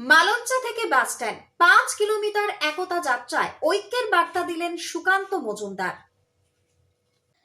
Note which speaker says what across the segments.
Speaker 1: মালঞ্চা থেকে বাসস্ট্যান্ড পাঁচ কিলোমিটার একতা যাত্রায় ঐক্যের বার্তা দিলেন সুকান্ত মজুমদার।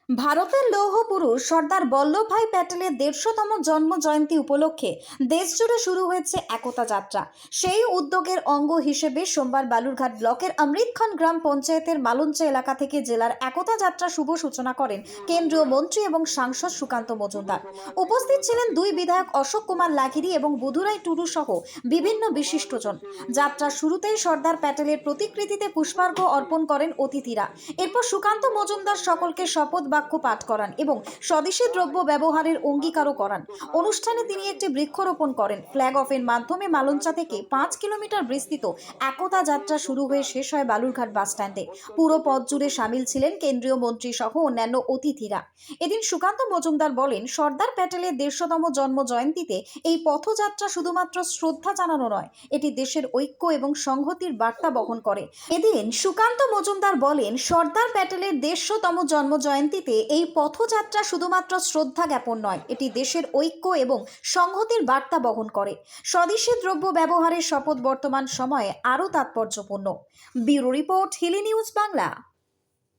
Speaker 1: ভারতের লৌহ পুরুষ সর্দার বল্লভভাই প্যাটেলের দেড়শোতম জন্ম জয়ন্তী উপলক্ষে দেশজুড়ে শুরু হয়েছে একতা যাত্রা। সেই উদ্যোগের অঙ্গ হিসেবে সোমবার বালুরঘাট ব্লকের অমৃতখান গ্রাম পঞ্চায়েতের মালঞ্চা এলাকা থেকে জেলার একতা যাত্রা শুভ সূচনা করেন কেন্দ্রীয় মন্ত্রী এবং সাংসদ সুকান্ত মজুমদার। উপস্থিত ছিলেন দুই বিধায়ক অশোক কুমার লাহিড়ী এবং বুধুরাই টুডু সহ বিভিন্ন বিশিষ্টজন। যাত্রার শুরুতেই সর্দার প্যাটেলের প্রতিকৃতিতে পুষ্পার্ঘ্য অর্পণ করেন অতিথিরা। এরপর সুকান্ত মজুমদার সকলকে শপথ বাক্য পাঠ করান এবং স্বদেশী দ্রব্য ব্যবহারের অঙ্গীকারও করান। অনুষ্ঠানে তিনি একটি বৃক্ষরোপণ করেন। ফ্ল্যাগ অফের মাধ্যমে মালঞ্চা থেকে পাঁচ কিলোমিটার বিস্তৃত একতা যাত্রা শুরু হয়ে শেষ হয় বালুরঘাট বাসস্ট্যান্ডে পুরো পথ জুড়ে সামিল ছিলেন কেন্দ্রীয় মন্ত্রী সহ অন্যান্য অতিথিরা। এদিন সুকান্ত মজুমদার বলেন, সর্দার প্যাটেলের দেড়শোতম জন্ম জয়ন্তীতে এই পথযাত্রা শুধুমাত্র শ্রদ্ধা জানানো নয়, এটি দেশের ঐক্য এবং সংহতির বার্তা বহন করে। এদিন সুকান্ত মজুমদার বলেন, সর্দার প্যাটেলের দেড়শোতম জন্ম জয়ন্তীতে এই পথযাত্রা শুধুমাত্র শ্রদ্ধা জ্ঞাপন নয়, এটি দেশের ঐক্য এবং সংহতির বার্তা বহন করে। স্বদেশী দ্রব্য ব্যবহারের শপথ বর্তমান সময়ে আরও তাৎপর্যপূর্ণ। Bureau report, Hili news Bangla.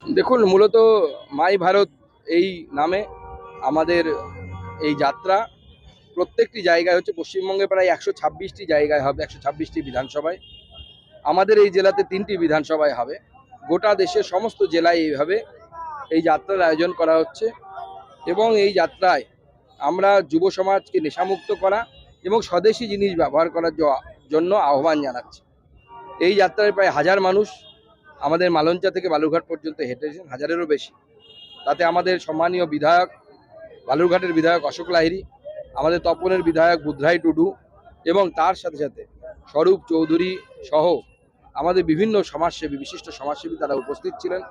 Speaker 2: দেখুন, মূলত মাই ভারত এই নামে আমাদের এই যাত্রা প্রত্যেকটি জায়গায় হচ্ছে পশ্চিমবঙ্গে প্রায় একশো ছাব্বিশটি জায়গায় হবে, একশো ছাব্বিশটি বিধানসভায়। আমাদের এই জেলাতে তিনটি বিধানসভায় হবে। গোটা দেশের সমস্ত জেলায় এইভাবে এই যাত্রার আয়োজন করা হচ্ছে এবং এই যাত্রায় আমরা যুব সমাজকে নেশামুক্ত করা এবং স্বদেশি জিনিস ব্যবহার করার জন্য আহ্বান জানাচ্ছি। এই যাত্রায় প্রায় হাজার মানুষ আমাদের মালঞ্চা থেকে বালুরঘাট পর্যন্ত হেঁটেছেন হাজারেরও বেশি। তাতে আমাদের সম্মানীয় বিধায়ক, বালুরঘাটের বিধায়ক অশোক লাহিরি আমাদের তপনের বিধায়ক বুধরাই টুডু এবং তার সাথে সাথে স্বরূপ চৌধুরী সহ আমাদের বিভিন্ন সমাজসেবী, বিশিষ্ট সমাজসেবী তারা উপস্থিত ছিলেন।